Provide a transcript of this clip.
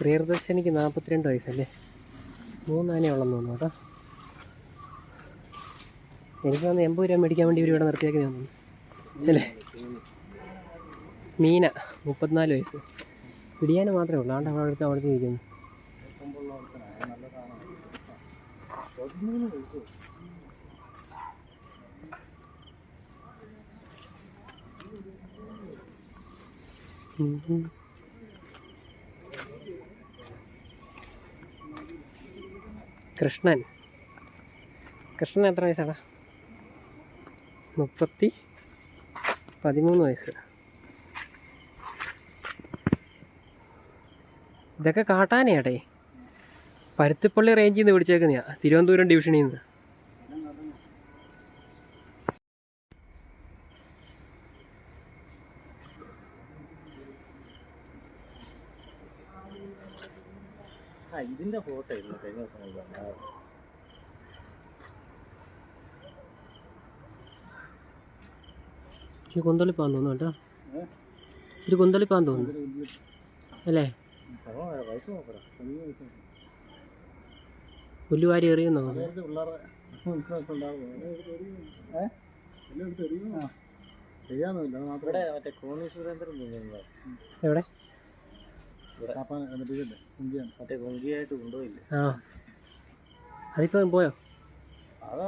പ്രിയദർശനിക്ക് നാൽപ്പത്തിരണ്ട് വയസ്സല്ലേ? മൂന്നാനേ ഉള്ളെന്ന് തോന്നുന്നു കേട്ടോ. എനിക്ക് തോന്നുന്നു എൺപത് രൂപ മേടിക്കാൻ വേണ്ടി ഇവർ ഇവിടെ നിർത്തിയാക്കി തോന്നുന്നു. അല്ലേ? മീന മുപ്പത്തിനാല് വയസ്സ്. പിടിയാൻ മാത്രമേ ഉള്ളൂ. ആണ്ട് അവിടെ അടുത്ത് അവിടെ ഇരിക്കുന്നു. കൃഷ്ണൻ. കൃഷ്ണൻ എത്ര വയസ്സാണ് മുപ്പത്തി പതിമൂന്ന് വയസ്സ്. ഇതൊക്കെ കാട്ടാനയാടേ. പരുത്തിപ്പള്ളി റേഞ്ചിൽ നിന്ന് വിളിച്ചേക്കുന്ന തിരുവനന്തപുരം ഡിവിഷനിൽ നിന്ന് ഇതിന്റെ ഫോട്ടോ ഇല്ല കഴിഞ്ഞ ദിവസം കണ്ടത്. ഇച്ചിരി കൊന്തളിപ്പാന്ന് തോന്നുന്നു കേട്ടോ. ഇച്ചിരി കൊന്തളിപ്പാന്ന് തോന്നുന്നു. അല്ലേ? പുല്ലുവാരി എറിയുന്നോ? എവിടെ? ആ അതിപ്പോ പോയോ? അതാ